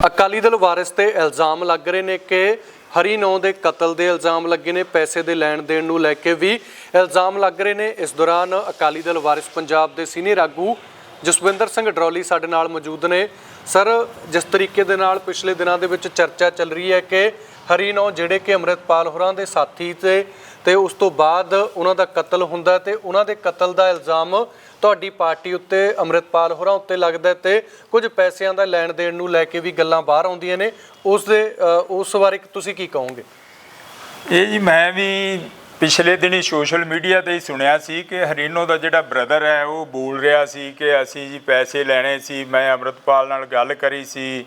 ਅਕਾਲੀ ਦਲ ਵਾਰਿਸ ਤੇ ਇਲਜ਼ਾਮ ਲੱਗ ਰਹੇ ਨੇ ਕਿ ਹਰੀ ਨੌ ਦੇ ਕਤਲ ਦੇ ਇਲਜ਼ਾਮ ਲੱਗੇ ਨੇ, ਪੈਸੇ ਦੇ ਲੈਣ ਦੇਣ ਨੂੰ ਲੈ ਕੇ ਵੀ ਇਲਜ਼ਾਮ ਲੱਗ ਰਹੇ ਨੇ। ਇਸ ਦੌਰਾਨ ਅਕਾਲੀ ਦਲ ਵਾਰਿਸ ਪੰਜਾਬ ਦੇ ਸੀਨੀਅਰ ਆਗੂ ਜਸਵਿੰਦਰ ਸਿੰਘ ਡਰੋਲੀ ਸਾਡੇ ਨਾਲ ਮੌਜੂਦ ਨੇ। ਸਰ, ਜਿਸ ਤਰੀਕੇ ਦੇ ਨਾਲ ਪਿਛਲੇ ਦਿਨਾਂ ਦੇ ਵਿੱਚ ਚਰਚਾ ਚੱਲ ਰਹੀ ਹੈ ਕਿ ਹਰੀ ਨੌ ਜਿਹੜੇ ਕਿ ਅੰਮ੍ਰਿਤਪਾਲ ਹੋਰਾਂ ਦੇ ਸਾਥੀ ਤੇ ਤੇ ਉਸ ਤੋਂ ਬਾਅਦ ਉਹਨਾਂ ਦਾ ਕਤਲ ਹੁੰਦਾ ਹੈ ਤੇ ਉਹਨਾਂ ਦੇ ਕਤਲ ਦਾ ਇਲਜ਼ਾਮ ਤੁਹਾਡੀ ਪਾਰਟੀ ਉੱਤੇ, ਅੰਮ੍ਰਿਤਪਾਲ ਹੋਰਾਂ ਉੱਤੇ ਲੱਗਦਾ ਹੈ ਤੇ ਕੁਝ ਪੈਸਿਆਂ ਦਾ ਲੈਣ ਦੇਣ ਨੂੰ ਲੈ ਕੇ ਵੀ ਗੱਲਾਂ ਬਾਹਰ ਆਉਂਦੀਆਂ ਨੇ। ਉਸ ਦੇ ਉਸ ਬਾਰੇ ਤੁਸੀਂ ਕੀ ਕਹੋਗੇ? ਇਹ ਜੀ ਮੈਂ ਵੀ ਪਿਛਲੇ ਦਿਨੀ ਸੋਸ਼ਲ ਮੀਡੀਆ ਤੇ ਹੀ ਸੁਣਿਆ ਸੀ ਕਿ ਹਰੀਨੋ ਦਾ ਜਿਹੜਾ ਬ੍ਰਦਰ ਹੈ, ਉਹ ਬੋਲ ਰਿਹਾ ਸੀ ਕਿ ਅਸੀਂ ਜੀ ਪੈਸੇ ਲੈਣੇ ਸੀ, ਮੈਂ ਅੰਮ੍ਰਿਤਪਾਲ ਨਾਲ ਗੱਲ ਕਰੀ ਸੀ।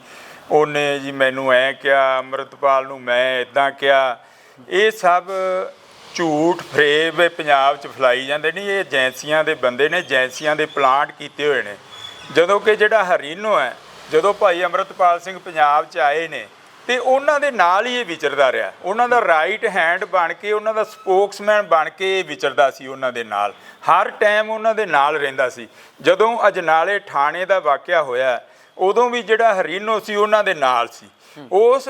ਉਹਨੇ ਜੀ ਮੈਨੂੰ ਐ ਕਿਹਾ, ਅੰਮ੍ਰਿਤਪਾਲ ਨੂੰ ਮੈਂ ਇਦਾਂ ਕਿਹਾ, ਇਹ ਸਭ ਝੂਠ, ਫਰੇਬ ਇਹ ਪੰਜਾਬ 'ਚ ਫੈਲਾਈ ਜਾਂਦੇ ਨਹੀਂ ਇਹ ਏਜੰਸੀਆਂ ਦੇ ਬੰਦੇ ਨੇ, ਏਜੰਸੀਆਂ ਦੇ ਪਲਾਂਟ ਕੀਤੇ ਹੋਏ ਨੇ। ਜਦੋਂ ਕਿ ਜਿਹੜਾ ਹਰੀਨੋ ਹੈ, ਜਦੋਂ ਭਾਈ ਅੰਮ੍ਰਿਤਪਾਲ ਸਿੰਘ ਪੰਜਾਬ 'ਚ ਆਏ ਨੇ ਤੇ ਉਹਨਾਂ ਦੇ ਨਾਲ ਹੀ ਇਹ ਵਿਚਰਦਾ ਰਿਹਾ। ਉਹਨਾਂ ਦਾ ਰਾਈਟ ਹੈਂਡ ਬਣ ਕੇ, ਉਹਨਾਂ ਦਾ ਸਪੋਕਸਮੈਨ ਬਣ ਕੇ ਇਹ ਵਿਚਰਦਾ ਸੀ ਉਹਨਾਂ ਦੇ ਨਾਲ। ਹਰ ਟਾਈਮ ਉਹਨਾਂ ਦੇ ਨਾਲ ਰਹਿੰਦਾ ਸੀ। ਜਦੋਂ ਅਜਨਾਲੇ ਥਾਣੇ ਦਾ ਵਾਕਿਆ ਹੋਇਆ, ਉਦੋਂ ਵੀ ਜਿਹੜਾ ਹਰੀਨੋ ਸੀ, ਉਹਨਾਂ ਦੇ ਨਾਲ ਸੀ। ਉਸ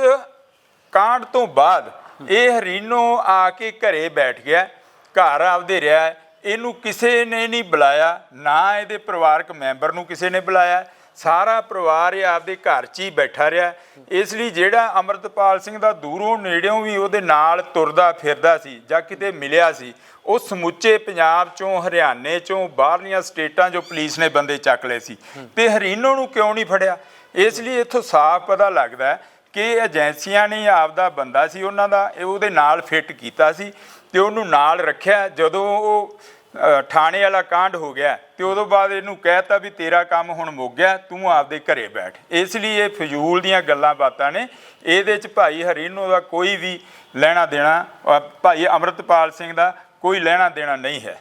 ਕਾਂਡ ਤੋਂ ਬਾਅਦ ਇਹ ਹਰੀਨੋ ਆ ਕੇ ਘਰੇ ਬੈਠ ਗਿਆ, ਘਰ ਆਪਦੇ ਰਿਹਾ। ਇਹਨੂੰ ਕਿਸੇ ਨੇ ਨਹੀਂ ਬੁਲਾਇਆ, ਨਾ ਇਹਦੇ ਪਰਿਵਾਰਕ ਮੈਂਬਰ ਨੂੰ ਕਿਸੇ ਨੇ ਬੁਲਾਇਆ। ਸਾਰਾ ਪਰਿਵਾਰ ਇਹ ਆਪਦੇ ਘਰ 'ਚ ਹੀ ਬੈਠਾ ਰਿਹਾ। ਇਸ ਲਈ ਜਿਹੜਾ ਅਮਰਤਪਾਲ ਸਿੰਘ ਦਾ ਦੂਰੋਂ ਨੇੜਿਓਂ ਵੀ ਉਹਦੇ ਨਾਲ ਤੁਰਦਾ ਫਿਰਦਾ ਸੀ ਜਾਂ ਕਿਤੇ ਮਿਲਿਆ ਸੀ, ਉਹ ਸਮੁੱਚੇ ਪੰਜਾਬ ਚੋਂ, ਹਰਿਆਣੇ ਚੋਂ, ਬਾਹਰਲੀਆਂ ਸਟੇਟਾਂ 'ਚੋਂ ਪੁਲਿਸ ਨੇ ਬੰਦੇ ਚੱਕ ਲਏ ਸੀ ਤੇ ਹਰੀਨੋ ਨੂੰ ਕਿਉਂ ਨਹੀਂ ਫੜਿਆ? ਇਸ ਲਈ ਇੱਥੋਂ ਸਾਫ਼ ਪਤਾ ਲੱਗਦਾ ਕਿ ਏਜੰਸੀਆਂ ਨੇ ਆਪਦਾ ਬੰਦਾ ਸੀ ਉਹਨਾਂ ਦਾ, ਇਹ ਉਹਦੇ ਨਾਲ ਫਿੱਟ ਕੀਤਾ ਸੀ ਤੇ ਉਹਨੂੰ ਨਾਲ ਰੱਖਿਆ। ਜਦੋਂ ਉਹ ਥਾਣੇ ਵਾਲਾ ਕਾਂਡ ਹੋ ਗਿਆ ਤੇ ਉਦੋਂ ਬਾਅਦ ਇਹਨੂੰ ਕਹਿਤਾ ਵੀ ਤੇਰਾ ਕੰਮ ਹੁਣ ਮੁੱਕ ਗਿਆ, ਤੂੰ ਆਪਦੇ ਘਰੇ ਬੈਠ। ਇਸ ਲਈ ਇਹ ਫਜ਼ੂਲ ਦੀਆਂ ਗੱਲਾਂ ਬਾਤਾਂ ਨੇ। ਇਹਦੇ ਚ ਭਾਈ ਹਰੀਨੋ ਦਾ ਕੋਈ ਵੀ ਲੈਣਾ ਦੇਣਾ ਭਾਈ ਅੰਮ੍ਰਿਤਪਾਲ ਸਿੰਘ ਦਾ ਕੋਈ ਲੈਣਾ ਦੇਣਾ ਨਹੀਂ ਹੈ।